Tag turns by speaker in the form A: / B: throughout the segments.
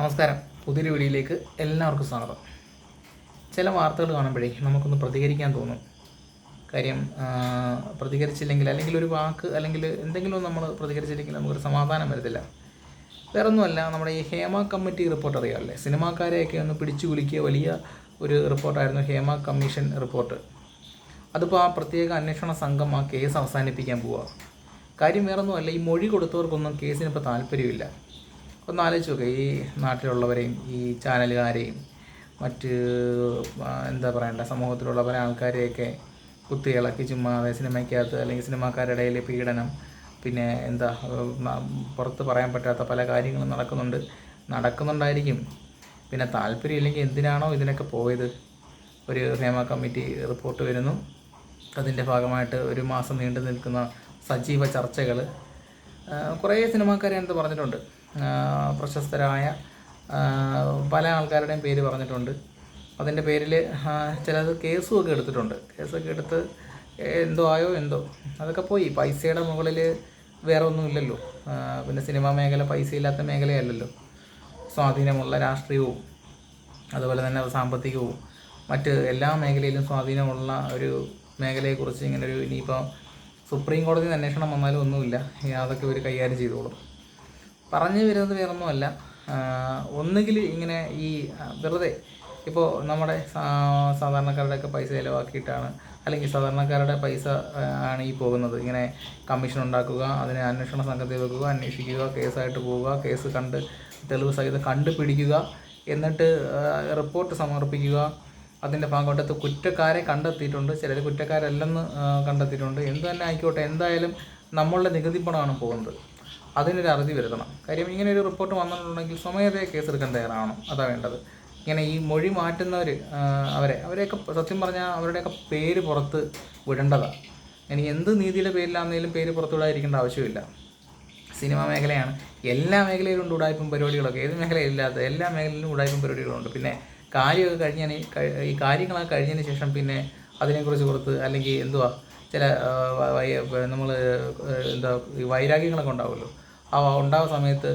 A: നമസ്കാരം. പുതിയൊരു വീഡിയോയിലേക്ക് എല്ലാവർക്കും സ്വാഗതം. ചില വാർത്തകൾ കാണുമ്പോഴേ നമുക്കൊന്ന് പ്രതികരിക്കാൻ തോന്നും. കാര്യം പ്രതികരിച്ചില്ലെങ്കിൽ അല്ലെങ്കിൽ ഒരു വാക്ക് അല്ലെങ്കിൽ എന്തെങ്കിലും നമ്മൾ പ്രതികരിച്ചില്ലെങ്കിൽ നമുക്കൊരു സമാധാനം വരത്തില്ല. വേറൊന്നുമല്ല നമ്മുടെ ഈ ഹേമ കമ്മിറ്റി റിപ്പോർട്ട് അറിയാമല്ലേ? സിനിമാക്കാരെയൊക്കെ ഒന്ന് പിടിച്ചു കുലുക്കിയ വലിയ ഒരു റിപ്പോർട്ടായിരുന്നു ഹേമ കമ്മീഷൻ റിപ്പോർട്ട്. അതിപ്പോൾ ആ പ്രത്യേക അന്വേഷണ സംഘം ആ കേസ് അവസാനിപ്പിക്കാൻ പോവുക കാര്യം വേറൊന്നുമല്ല ഈ മൊഴി കൊടുത്തവർക്കൊന്നും കേസിനിപ്പോൾ താല്പര്യമില്ല. ഒന്ന് ആലോചിച്ച് നോക്കുക ഈ നാട്ടിലുള്ളവരെയും ഈ ചാനലുകാരെയും മറ്റ് എന്താ പറയണ്ട സമൂഹത്തിലുള്ള പല ആൾക്കാരെയൊക്കെ കുത്തിയിളക്കി ചുമ്മാതെ സിനിമയ്ക്കകത്ത് അല്ലെങ്കിൽ സിനിമാക്കാരുടെ ഇടയിൽ പീഡനം പിന്നെ എന്താ പുറത്ത് പറയാൻ പറ്റാത്ത പല കാര്യങ്ങളും നടക്കുന്നുണ്ട്. നടക്കുന്നുണ്ടായിരിക്കും. പിന്നെ താല്പര്യം ഇല്ലെങ്കിൽ എന്തിനാണോ ഇതിനൊക്കെ പോയത്? ഒരു ഹേമ കമ്മിറ്റി റിപ്പോർട്ട് വരുന്നു. അതിന്റെ ഭാഗമായിട്ട് ഒരു മാസം നീണ്ടു നിൽക്കുന്ന സജീവ ചർച്ചകൾ കുറേ സിനിമാക്കാരെ എന്താ പറഞ്ഞിട്ടുണ്ട്. പ്രശസ്തരായ പല ആൾക്കാരുടെയും പേര് പറഞ്ഞിട്ടുണ്ട്. അതിന്റെ പേരിൽ ചിലത് കേസും ഒക്കെ എടുത്തിട്ടുണ്ട്. കേസൊക്കെ എടുത്ത് എന്തോ ആയോ എന്തോ. അതൊക്കെ പോയി. പൈസയുടെ മുകളിൽ വേറെ ഒന്നുമില്ലല്ലോ പിന്നെ സിനിമാ മേഖല പൈസ ഇല്ലാത്ത മേഖലയല്ലല്ലോ. സ്വാധീനമുള്ള രാഷ്ട്രീയവും അതുപോലെ തന്നെ സാമ്പത്തികവും മറ്റ് എല്ലാ മേഖലയിലും സ്വാധീനമുള്ള ഒരു മേഖലയെക്കുറിച്ച് ഇങ്ങനെ ഒരു ഇനിയിപ്പോൾ സുപ്രീം കോടതി അന്വേഷണം വന്നാലും ഒന്നുമില്ല. അതൊക്കെ ഇവർ കൈകാര്യം ചെയ്തോളും. പറഞ്ഞു വരുന്നത് വേറൊന്നുമല്ല. ഒന്നുകിൽ ഇങ്ങനെ ഈ വെറുതെ ഇപ്പോൾ നമ്മുടെ സാധാരണക്കാരുടെയൊക്കെ പൈസ ചിലവാക്കിയിട്ടാണ് അല്ലെങ്കിൽ സാധാരണക്കാരുടെ പൈസ ആണ് ഈ പോകുന്നത്. ഇങ്ങനെ കമ്മീഷൻ ഉണ്ടാക്കുക അതിനെ അന്വേഷണ സംഘത്തിൽ വെക്കുക അന്വേഷിക്കുക കേസായിട്ട് പോവുക കേസ് കണ്ട് തെളിവ് സഹിതം കണ്ടുപിടിക്കുക എന്നിട്ട് റിപ്പോർട്ട് സമർപ്പിക്കുക. അതിന്റെ ഭാഗമായിട്ട് കുറ്റക്കാരെ കണ്ടെത്തിയിട്ടുണ്ട്. ചിലർ കുറ്റക്കാരല്ലെന്ന് കണ്ടെത്തിയിട്ടുണ്ട്. എന്ത് തന്നെ ആയിക്കോട്ടെ എന്തായാലും നമ്മളുടെ നികുതി പണമാണ് പോകുന്നത്. അതിനൊരു അറുതി വരുത്തണം. കാര്യം ഇങ്ങനെ ഒരു റിപ്പോർട്ട് വന്നിട്ടുണ്ടെങ്കിൽ സ്വമേധയെ കേസെടുക്കാൻ തയ്യാറാണോ അതാ വേണ്ടത്. ഇങ്ങനെ ഈ മൊഴി മാറ്റുന്നവർ അവരെ അവരെയൊക്കെ സത്യം പറഞ്ഞാൽ അവരുടെയൊക്കെ പേര് പുറത്ത് വിടേണ്ടതാണ് ഇനി എന്ത് നീതിയുടെ പേരിലാണെങ്കിലും പേര് പുറത്ത് വിടാതിരിക്കേണ്ട ആവശ്യമില്ല. സിനിമ മേഖലയാണ്. എല്ലാ മേഖലയിലും ഉണ്ട് ഉടായ്പും പരിപാടികളൊക്കെ. ഏത് മേഖലയില്ലാത്ത എല്ലാ മേഖലയിലും ഉടായ്പും പരിപാടികളുണ്ട്. പിന്നെ കാര്യമൊക്കെ കഴിഞ്ഞതിന് ഈ കാര്യങ്ങളൊക്കെ കഴിഞ്ഞതിന് ശേഷം പിന്നെ അതിനെക്കുറിച്ച് കൊടുത്ത് അല്ലെങ്കിൽ എന്തുവാ ചില നമ്മൾ എന്താ വൈരാഗ്യങ്ങളൊക്കെ ഉണ്ടാവുമല്ലോ. ആ ഉണ്ടാവുന്ന സമയത്ത്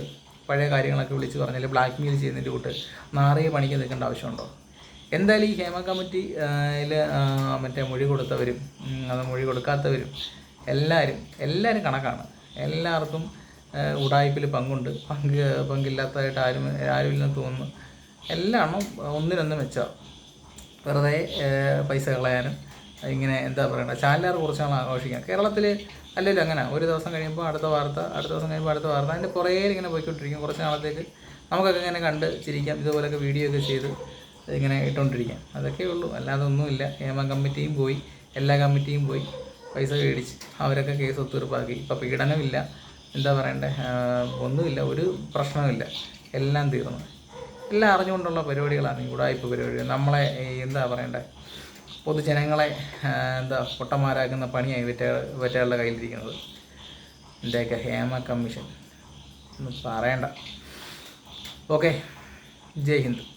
A: പഴയ കാര്യങ്ങളൊക്കെ വിളിച്ച് പറഞ്ഞാൽ ബ്ലാക്ക് മെയിൽ ചെയ്യുന്നതിന്റെ കൂട്ട് നാറിയ പണിക്ക് നിൽക്കേണ്ട ആവശ്യമുണ്ടോ? എന്തായാലും ഈ ഹേമ കമ്മിറ്റി മറ്റേ മൊഴി കൊടുത്തവരും അത് മൊഴി കൊടുക്കാത്തവരും എല്ലാവരും എല്ലാവരും കണക്കാണ്. എല്ലാവർക്കും ഉടായ്പിൽ പങ്കുണ്ട്. പങ്ക് പങ്കില്ലാത്തതായിട്ട് ആരും ആരുമില്ലെന്ന് തോന്നുന്നു. എല്ലാം ഒന്നിനൊന്ന് മെച്ചം വെറുതെ പൈസ കളയാനും ഇങ്ങനെ എന്താ പറയണ്ട ചാനലുകാർ കുറച്ച് നാൾ ആഘോഷിക്കാം കേരളത്തിൽ അല്ലല്ലോ അങ്ങനെ ഒരു ദിവസം കഴിയുമ്പോൾ അടുത്ത വാർത്ത അടുത്ത ദിവസം കഴിയുമ്പോൾ അടുത്ത വാർത്ത അതിന്റെ കുറേ ഇങ്ങനെ പോയിക്കൊണ്ടിരിക്കും. കുറച്ച് നാളത്തേക്ക് നമുക്കൊക്കെ ഇങ്ങനെ കണ്ട് ചിരിക്കാം ഇതുപോലൊക്കെ വീഡിയോ ഒക്കെ ചെയ്ത് ഇങ്ങനെ ഇട്ടുകൊണ്ടിരിക്കാം അതൊക്കെ ഉള്ളൂ. അല്ലാതെ ഒന്നുമില്ല. ഹേമ കമ്മിറ്റിയും പോയി. എല്ലാ കമ്മിറ്റിയും പോയി പൈസ മേടിച്ച് അവരൊക്കെ കേസ് ഒത്തുതീർപ്പാക്കി. ഇപ്പോൾ പീഡനമില്ല. എന്താ പറയണ്ടേ? ഒന്നുമില്ല. ഒരു പ്രശ്നമില്ല എല്ലാം തീർന്നു. എല്ലാം അറിഞ്ഞുകൊണ്ടുള്ള പരിപാടികളാണ് ഈ ഉടായ്പ പരിപാടികൾ നമ്മളെ എന്താ പറയണ്ടേ? പൊതുജനങ്ങളെ എന്താ പൊട്ടന്മാരാക്കുന്ന പണിയായി വെറ്റ വെറ്റകളുടെ കയ്യിലിരിക്കുന്നത്. എന്റെയൊക്കെ ഹേമ കമ്മീഷൻ. ഒന്നും പറയണ്ട. ഓക്കെ. ജയ് ഹിന്ദ്.